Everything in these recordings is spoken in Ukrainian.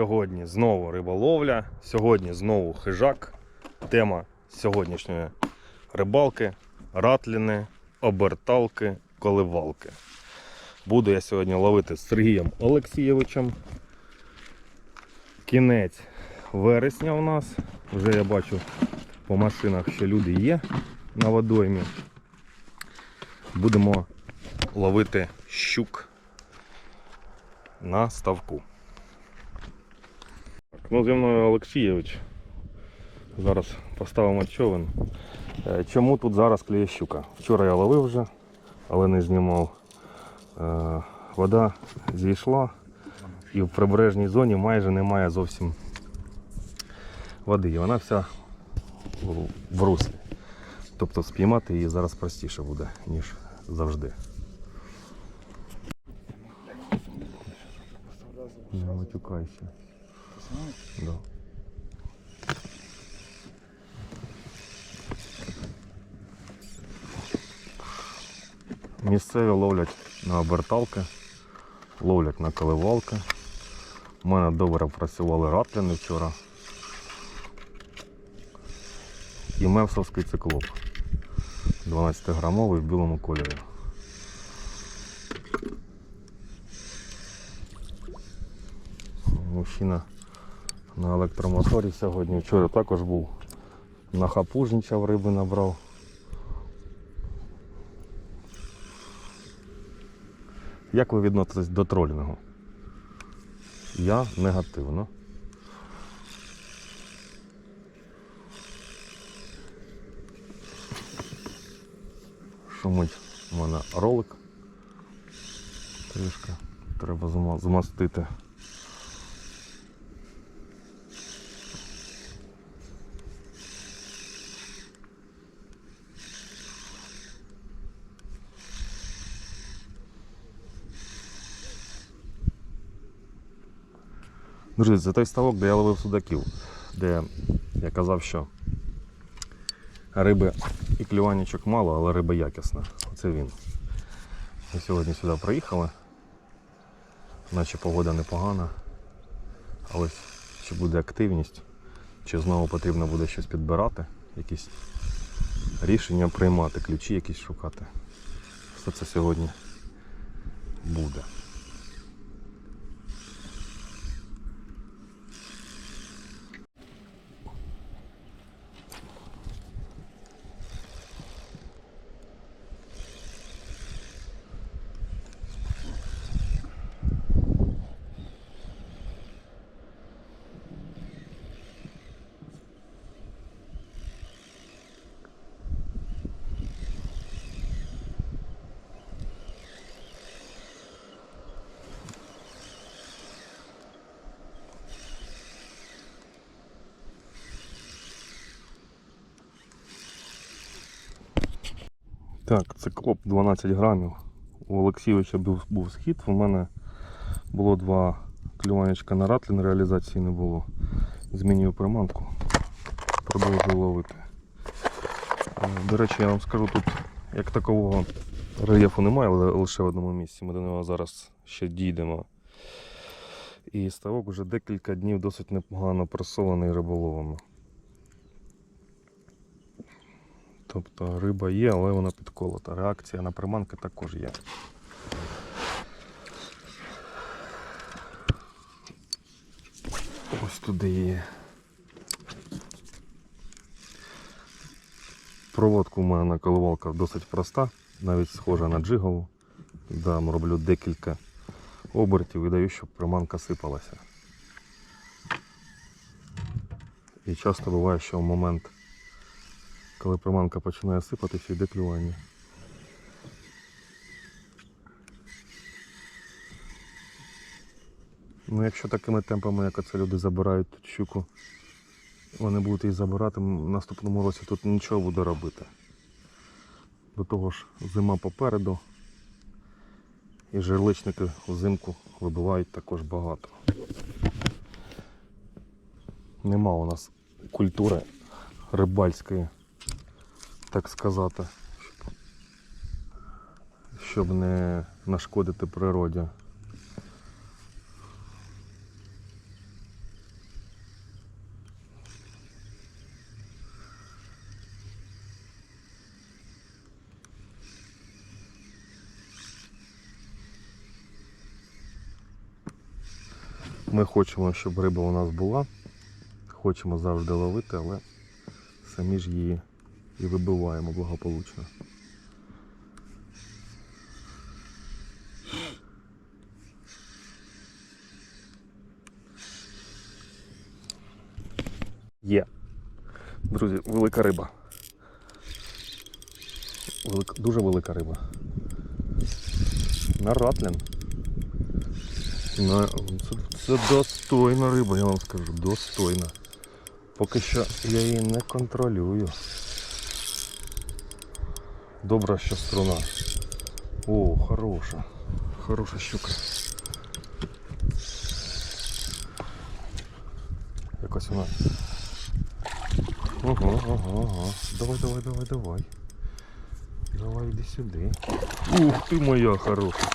Сьогодні знову риболовля, сьогодні знову хижак. Тема сьогоднішньої рибалки, ратліни, оберталки, коливалки. Буду я сьогодні ловити з Сергієм Олексійовичем. Кінець вересня у нас. Вже я бачу по машинах, що люди є на водоймі. Будемо ловити щук на ставку. Ну, зі мною Олексійович. Зараз поставимо човен. Е, Чому тут зараз клює щука? Вчора я ловив вже, але не знімав. Е, Вода зійшла і в прибережній зоні майже немає зовсім води. І вона вся в руслі. Тобто спіймати її зараз простіше буде, ніж завжди. Не матюкайся. Да. Місцеві ловлять на оберталки, ловлять на коливалки. У мене добре працювали ратліни вчора. І мевсовський циклоп. 12-грамовий в білому кольорі. Мужчина на електромоторі сьогодні. Вчора також був нахапужничав, риби набрав. Як ви відноситесь до тролінгу? Я негативно. Шумить у мене ролик. Трішки треба зма- змастити. Друзі, це той ставок, де я ловив судаків, де я казав, що риби і клюванічок мало, але риба якісна. Оце він. Ми сьогодні сюди приїхали, наче погода непогана. Але чи буде активність, чи знову потрібно буде щось підбирати, якісь рішення приймати, ключі якісь шукати. Все це сьогодні буде. Так, циклоп 12 грамів. У Олексійовича був, був схід. У мене було два клюванечка на ратлін, реалізації не було. Змінюю приманку. Продовжую ловити. Е, До речі, я вам скажу, тут як такового рельєфу немає, але лише в одному місці. Ми до нього зараз ще дійдемо. І ставок вже декілька днів досить непогано просолений риболовами. Тобто риба є, але вона підколота. Реакція на приманки також є. Ось туди є. Проводка у мене на коливалках досить проста, навіть схожа на джигову. Дам, роблю декілька обертів і даю, щоб приманка сипалася. І часто буває, що в момент коли приманка починає сипатися, йде клювання. Ну, якщо такими темпами, як оце люди забирають тут щуку, вони будуть її забирати, в наступному році тут нічого буде робити. До того ж, зима попереду. І жерличники взимку вибивають також багато. Нема у нас культури рибальської так сказати, щоб не нашкодити природі. Ми хочемо, щоб риба у нас була, хочемо завжди ловити, але самі ж її і вибиваємо благополучно. Є. Друзі, велика риба. Велика, дуже велика риба. На ратлін. На... Це, це достойна риба, я вам скажу, достойна. Поки що я її не контролюю. Добра, що струна. О, хороша. Хороша щука. Якось вона. Ого, ого, ого. Давай, давай, давай, давай. Давай іди сюди. Ух ти моя хороша.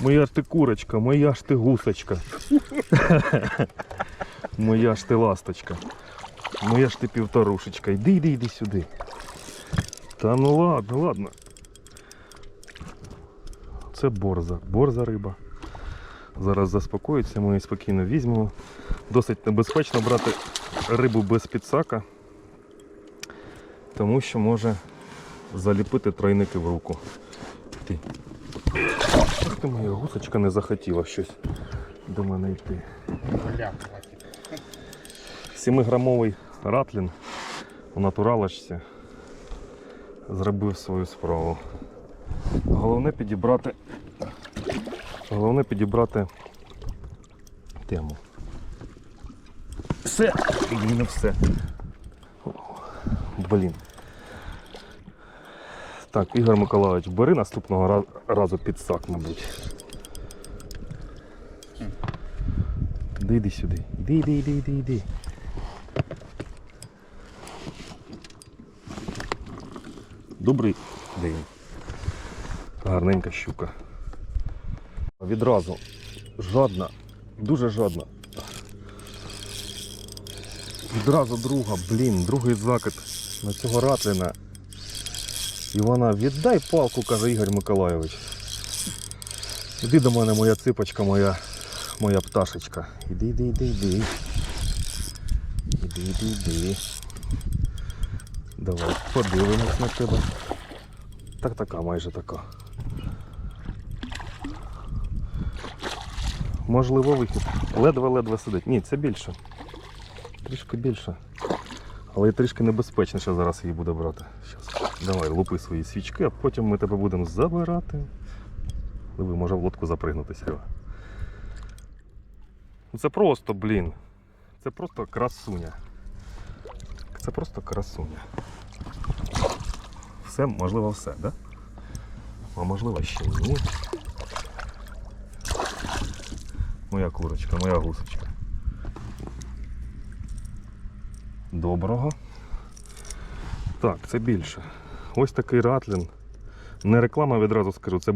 Моя ж ти курочка, моя ж ти гусочка. моя ж ти ласточка. Моя ж ти півторушечка. Іди, іди, іди сюди. Та ну ладно, ладно. Це борза. Борза риба. Зараз заспокоїться, ми її спокійно візьмемо. Досить небезпечно брати рибу без підсака, тому що може заліпити тройники в руку. Ти. Ах ти моя гусочка не захотіла щось до мене йти. Сімиграмовий ратлін у натуралочці зробив свою справу. Головне підібрати. Головне підібрати тему. Все! Не все. Блін. Так, Ігор Миколаївич, бери наступного ра- разу підсак, мабуть. Іди, іди сюди. Іди, іди, іди, іди, іди. Добрий день. Гарненька щука. Відразу жадна, дуже жадна. Відразу друга, блін, другий закид на цього ратліна. І вона віддай палку, каже Ігор Миколайович. Іди до мене, моя ципочка, моя, моя пташечка. Іди, іди, іди, іди. Іди, іди, іди. Давай подивимось на тебе. Так така, майже така. Можливо, вихід. Ледве-ледве сидить. Ні, це більше. Трішки більше. Але і трішки небезпечніше зараз її буде брати. Щас. Давай, лупи свої свічки, а потім ми тебе будемо забирати. Диви, може в лодку запригнути, Серега. Це просто, блін. Це просто красуня. Це просто красуня. Все, можливо, все, да? А можливо ще ні. Моя курочка, моя гусочка. Доброго. Так, це більше. Ось такий ратлін. Не реклама, відразу скажу, це.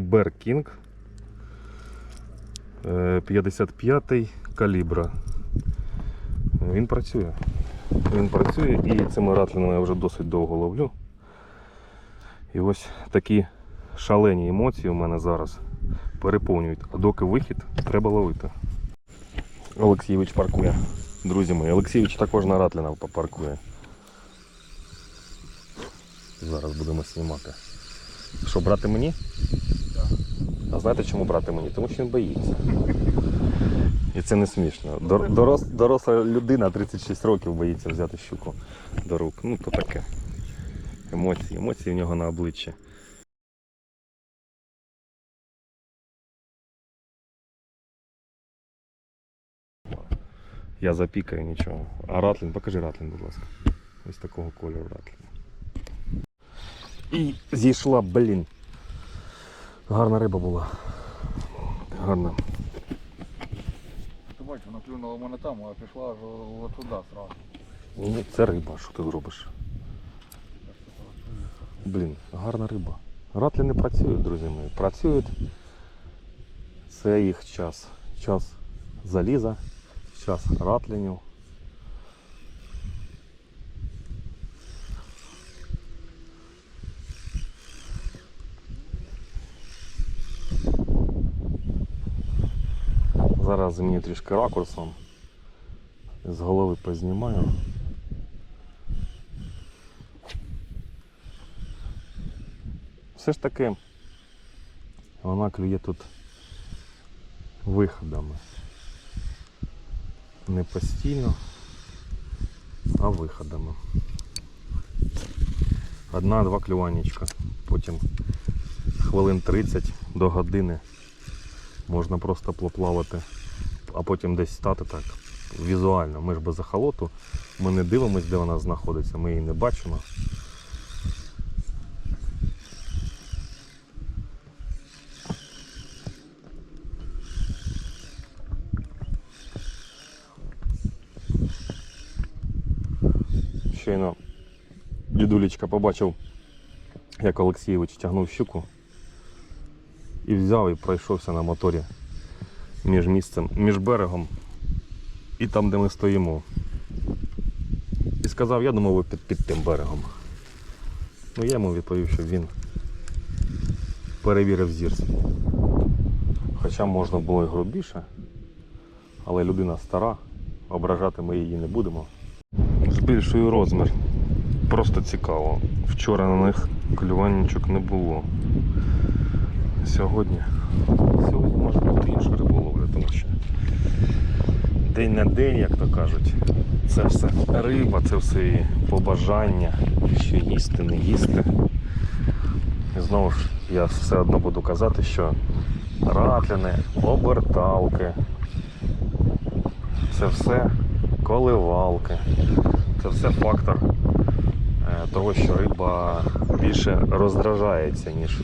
Е, 55 калібра. Він працює. Він працює і цими ратлінами я вже досить довго ловлю. І ось такі шалені емоції у мене зараз переповнюють. А доки вихід, треба ловити. Олексійович паркує. Друзі мої, Олексійович також на ратліна попаркує. Зараз будемо знімати. Що, брати мені? А знаєте чому брати мені? Тому що він боїться. І це не смішно. Дор- Дорос, доросла людина 36 років боїться взяти щуку до рук. Ну то таке. Емоції, емоції в нього на обличчі. Я запікаю нічого. А ратлін, покажи ратлін, будь ласка. Ось такого кольору ратлін. І зійшла, блін. Гарна риба була. Гарна. Клюнула мене там, а пішла аж туди сразу. Ну, це риба, що ти зробиш? Блін, гарна риба. Ратлі не працюють, друзі мої. Працюють. Це їх час. Час заліза, час ратлінів. Зараз зміню трішки ракурсом. З голови познімаю. Все ж таки вона клює тут виходами. Не постійно, а виходами. Одна-два клюванечка. Потім хвилин 30 до години можна просто поплавати, а потім десь стати так. Візуально. Ми ж без захолоту, ми не дивимося, де вона знаходиться, ми її не бачимо. Щойно дідулечка побачив, як Олексійович тягнув щуку і взяв і пройшовся на моторі між місцем, між берегом і там, де ми стоїмо. І сказав, я думав, ви під, під тим берегом. Ну я йому відповів, що він перевірив зір. Хоча можна було і грубіше, але людина стара, ображати ми її не будемо. Збільшую розмір. Просто цікаво. Вчора на них клюваннячок не було. Сьогодні. Сьогодні може бути інша риболовля, тому що день на день, як то кажуть, це все риба, це все і побажання, що їсти, не їсти. І знову ж я все одно буду казати, що ратлини, оберталки, це все коливалки, це все фактор е, того, що риба більше роздражається, ніж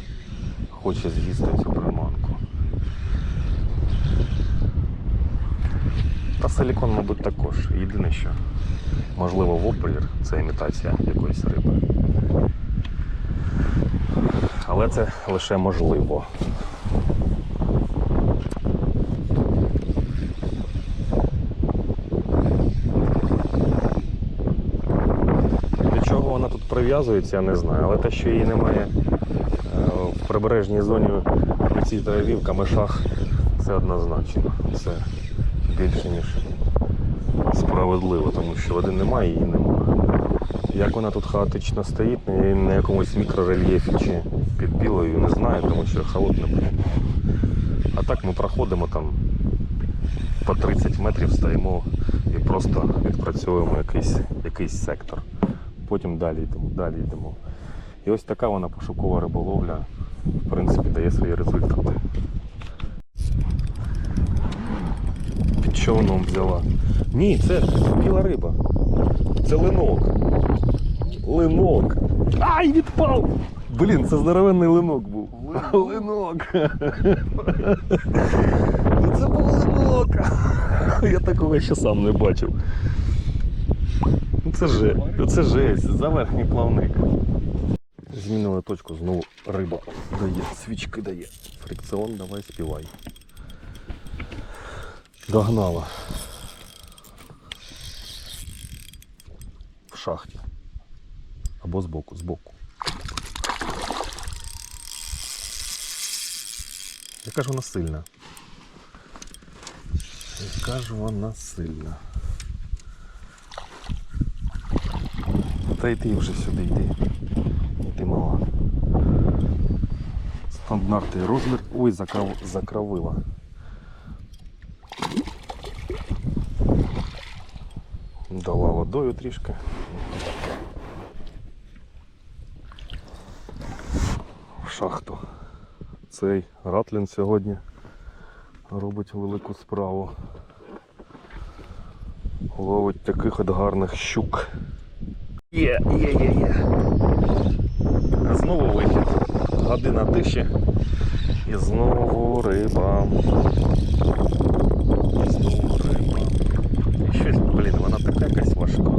хоче з'їсти цю приманку. Та силікон, мабуть, також. Єдине, що можливо воблер це імітація якоїсь риби. Але це лише можливо. До чого вона тут прив'язується, я не знаю. Але те, що її немає е, в прибережній зоні на цій траві в камешах, це однозначно. Це більше, ніж справедливо, тому що води немає, її немає. Як вона тут хаотично стоїть, ні- на якомусь мікрорельєфі чи під білою, не знаю, тому що холодне було. А так ми проходимо там по 30 метрів стоїмо і просто відпрацьовуємо якийсь, якийсь сектор. Потім далі йдемо, далі йдемо. І ось така вона пошукова риболовля, в принципі, дає свої результати. Під човном взяла. Ні, це біла риба. Це линок. Линок. Ай, відпав! Блін, це здоровенний линок був. Линок. Ну це був линок. Я такого ще сам не бачив. Ну це же, це жесть, за верхній плавник. Змінили точку, знову риба дає, свічки дає. Фрикціон, давай співай. Догнала. В шахті. Або збоку, збоку. Яка ж вона сильна? Яка ж вона сильна? Та й ти вже сюди йди. Йди мала. Стандартний розмір. Ой, закрав... закравила. Дала водою трішки. В шахту. Цей Ратлін сьогодні робить велику справу. Ловить таких от гарних щук. Є, є, є, є. Знову вихід. Година тиші. І знову риба. І знову блін, вона така якась важка.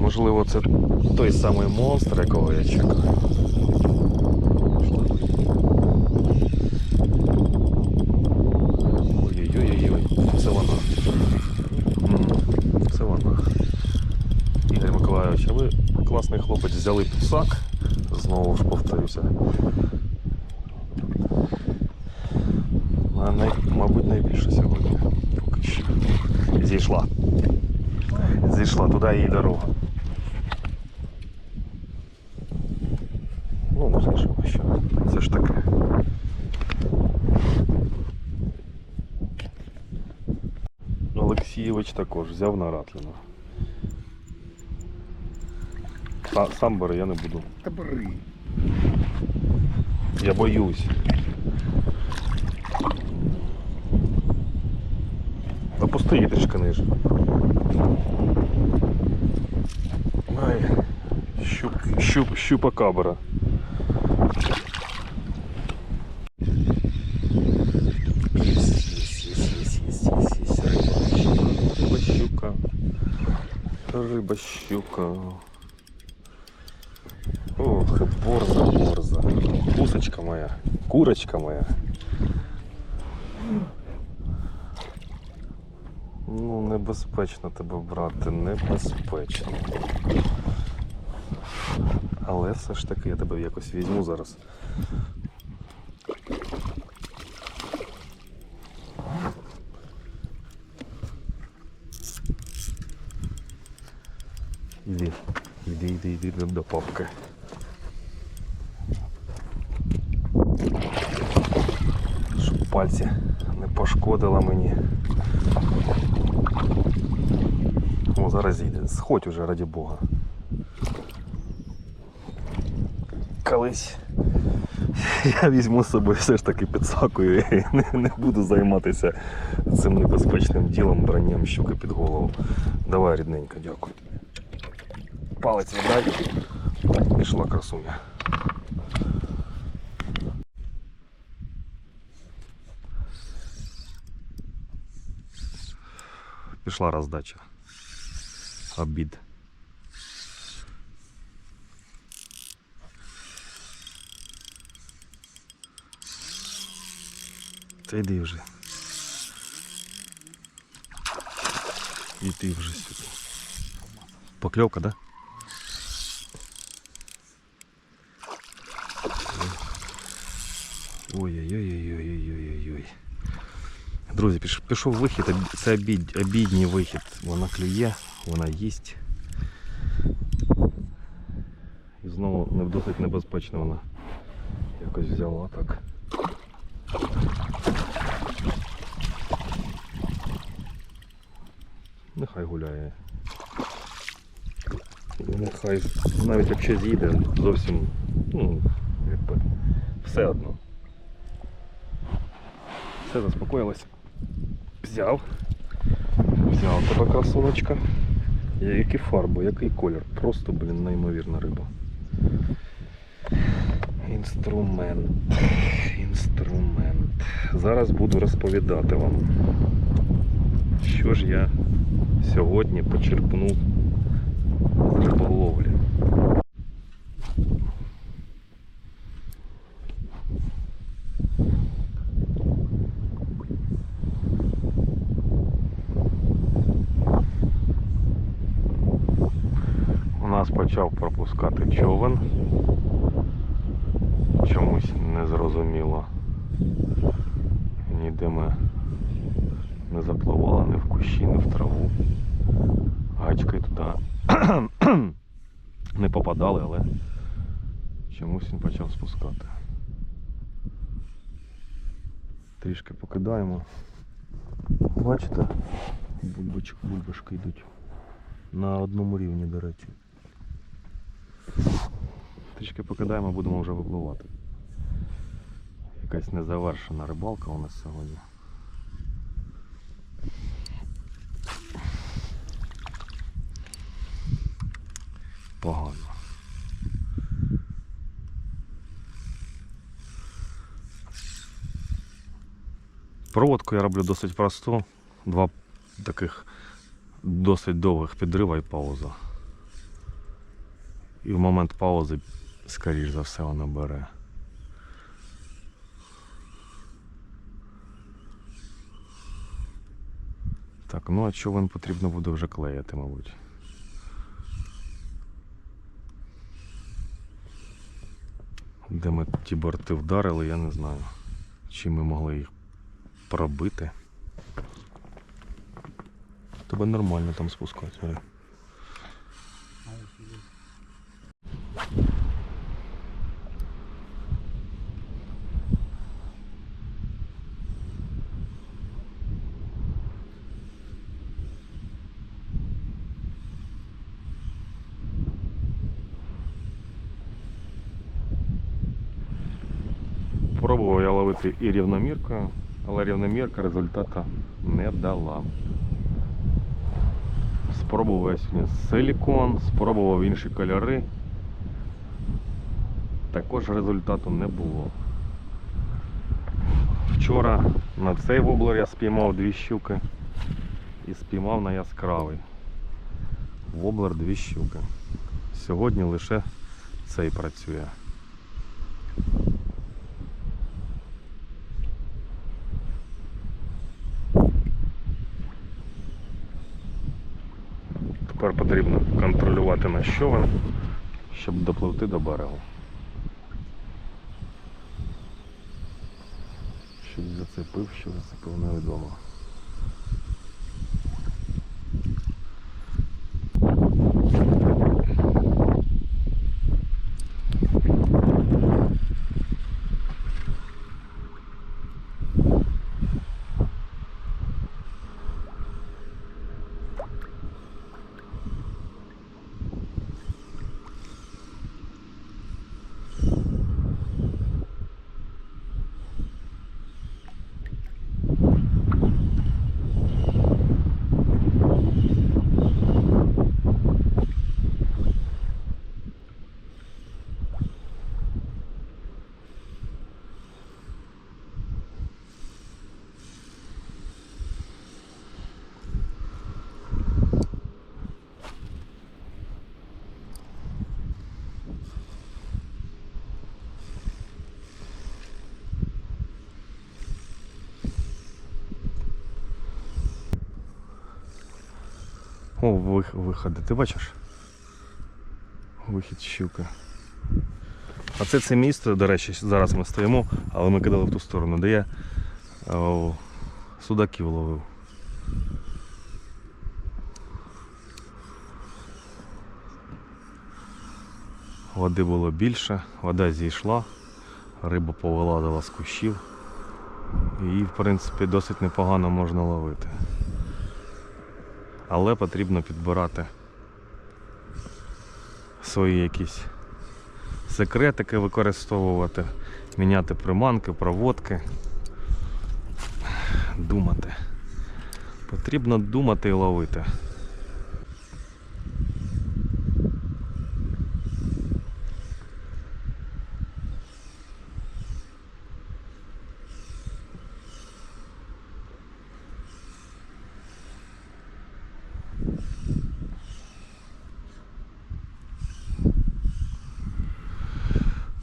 Можливо, це той самий монстр, якого я чекаю. Ой-ой-ой, це вона. Це вона. Ігор Миколайович, а ви класний хлопець взяли пісак. Знову ж повторюся. На най- мабуть, найбільше сьогодні. Поки що. Зійшла. Туди її дорога. Ну, не скажемо, що. Це ж таке. Олексійович також взяв на Ратліна. Са- Сам бери, я не буду. Та бери. Я боюсь. Опусти її трішки ниже. Ай, щуп, щуп, щупакабра. Риба щука. Риба щука. Ох, борза, борза. Кусочка моя. Курочка моя. Ну, небезпечно тебе брати, небезпечно. Але все ж таки я тебе якось візьму зараз. Іди, іди, іди, іди до- папки. Щоб пальці не пошкодила мені. О, зараз їде. Сходь уже, раді Бога. Колись я візьму з собою все ж таки підсакою і не, не буду займатися цим небезпечним ділом бранням щуки під голову. Давай, рідненько, дякую. Палець віддай. Пішла красуня. Пішла роздача. Обід. Та йди вже. І ти вже сюди. Покльовка, да? Ой-ой-ой-ой-ой-ой-ой-ой. Друзі, пішов вихід, це обід, обідній вихід. Вона клює, вона їсть. І знову не досить небезпечно вона якось взяла так. Нехай гуляє. Нехай навіть якщо з'їде, зовсім ну, якби все одно. Все заспокоїлось. Взяв. Взяв тебе красуночка. Які фарби, який колір. Просто, блін, неймовірна риба. Інструмент. Інструмент. Зараз буду розповідати вам, що ж я сьогодні почерпнув з риболовлі. У нас почав пропускати човен. Чомусь незрозуміло. Ніде ми не запливали ні в кущі, ні в траву. Гачки туди не попадали, але чомусь він почав спускати. Трішки покидаємо. Бачите, бульбочок, бульбашки йдуть на одному рівні, до речі. Трішки покидаємо, будемо вже випливати. Якась незавершена рибалка у нас сьогодні. Погано. Проводку я роблю досить просту. Два таких досить довгих підрива і пауза. І в момент паузи, скоріш за все, вона бере. Так, ну а човен потрібно буде вже клеїти, мабуть. Де ми ті борти вдарили, я не знаю. Чи ми могли їх пробити. Тебе нормально там спускати. Пробував я ловити і рівноміркою, але рівномірка результату не дала. Спробував я сьогодні силікон, спробував інші кольори. Також результату не було. Вчора на цей воблер я спіймав дві щуки і спіймав на яскравий. Воблер дві щуки. Сьогодні лише цей працює. Тепер потрібно контролювати щовен, щоб допливти до берегу. Щось зацепив, що зацепив, невідомо. О, виходи, ти бачиш? Вихід щуки. А це це місце, до речі, зараз ми стоїмо, але ми кидали в ту сторону, де я о, судаків ловив. Води було більше, вода зійшла, риба повилазила з кущів. І в принципі, досить непогано можна ловити. Але потрібно підбирати свої якісь секретики використовувати, міняти приманки, проводки. Думати. Потрібно думати і ловити.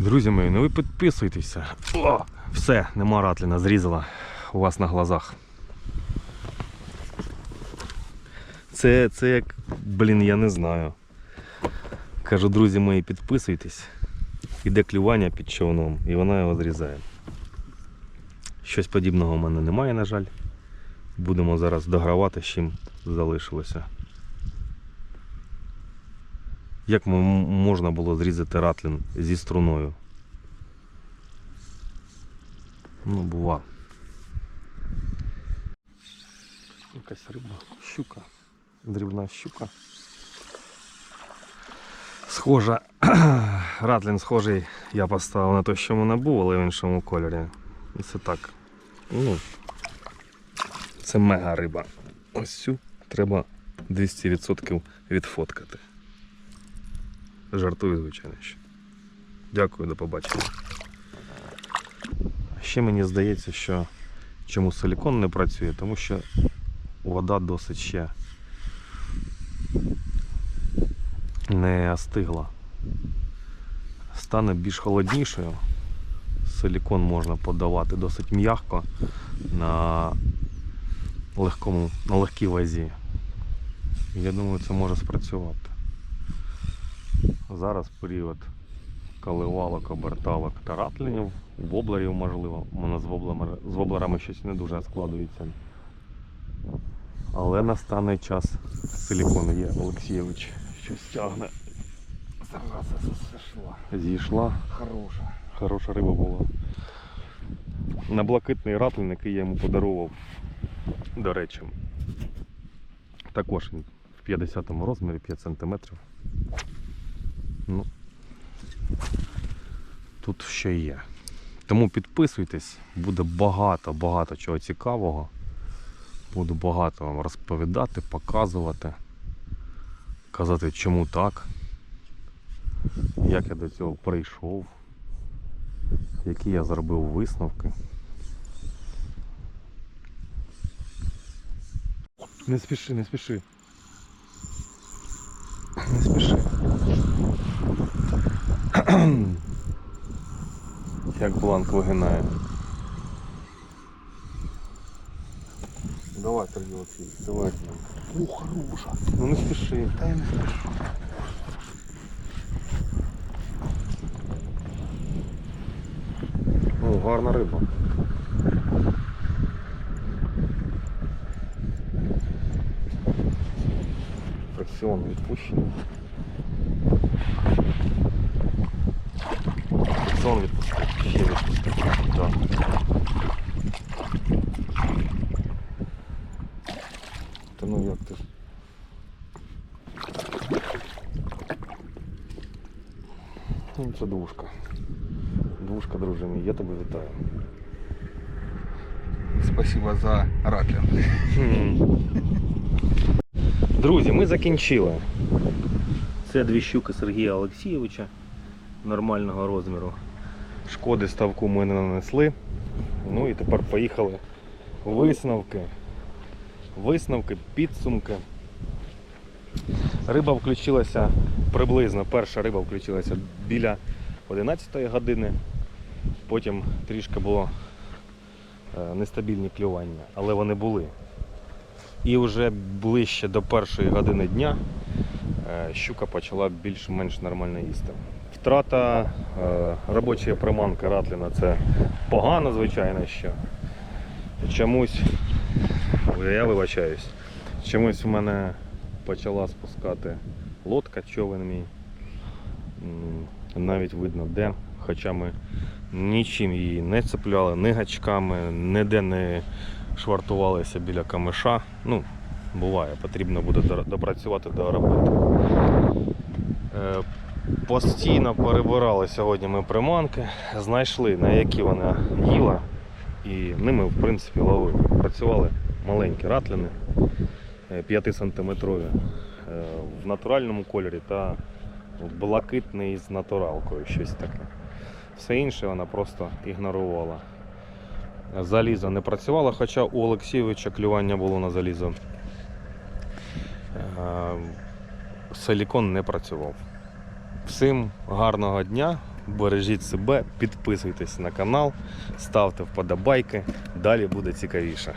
Друзі мої, ну ви підписуйтеся. О, все, нема ратліна, зрізала у вас на глазах. Це, це як, блін, я не знаю. Кажу, друзі мої, підписуйтесь. Іде клювання під човном і вона його зрізає. Щось подібного в мене немає, на жаль. Будемо зараз догравати, з чим залишилося. Як можна було зрізати ратлін зі струною? Ну, бува. Якась риба, щука, дрібна щука. Схожа, ратлін схожий я поставив на те, що в мене був, але в іншому кольорі. І це так. Ну, це мега риба. Ось цю треба 200% відфоткати. Жартую, звичайно. ще. Дякую, до побачення. Ще мені здається, що чому силікон не працює, тому що вода досить ще не остигла. Стане більш холоднішою. Силікон можна подавати досить м'яко на на легкій вазі. Я думаю, це може спрацювати. Зараз період каливалок, оберталок та ратлінів, воблерів можливо. У мене з воблерами, з воблерами щось не дуже складується. Але настане час силікон є, Олексійович. Щось тягне. Зійшла. Хороша. Хороша риба була. На блакитний ратлин, який я йому подарував, до речі. Також він в 50-му розмірі 5 см. Ну, тут ще є. Тому підписуйтесь, буде багато-багато чого цікавого. Буду багато вам розповідати, показувати, казати, чому так, як я до цього прийшов які я зробив висновки. Не спіши, не спіши. Не спіши. Як бланк вигинає. Давай, Сергій Олексійович, давай. О, хороша. Ну не спіши. Та я не спішу. О, гарна риба. Фракціон відпущений. Фракціон відпустив. Ще відпустив. Так. Та ну як ти? ж? Ну, Це двушка. Двушка, друже мій, я тебе вітаю. Спасибо за ратлин. Друзі, ми закінчили. Це дві щуки Сергія Олексійовича нормального розміру. Шкоди ставку ми не нанесли. Ну і тепер поїхали висновки. Висновки, підсумки. Риба включилася приблизно, перша риба включилася біля 11 години. Потім трішки було е, нестабільні клювання, але вони були. І вже ближче до першої години дня е, щука почала більш-менш нормально їсти. Втрата е, робочої приманки Ратліна це погано, звичайно, що. Чомусь, я вибачаюсь, чомусь у мене почала спускати лодка, човен мій. Навіть видно де, хоча ми нічим її не цепляли, ні гачками, ніде не швартувалися біля камиша. Ну, буває, потрібно буде допрацювати до роботи. Е, Постійно перебирали сьогодні ми приманки, знайшли на які вона їла, і ними в принципі ловили. Працювали маленькі ратлини 5 сантиметрові е, в натуральному кольорі та блакитний з натуралкою, щось таке. Все інше вона просто ігнорувала. Залізо не працювало, хоча у Олексійовича клювання було на залізо. Е, Силікон не працював. Всім гарного дня, бережіть себе, підписуйтесь на канал, ставте вподобайки, далі буде цікавіше.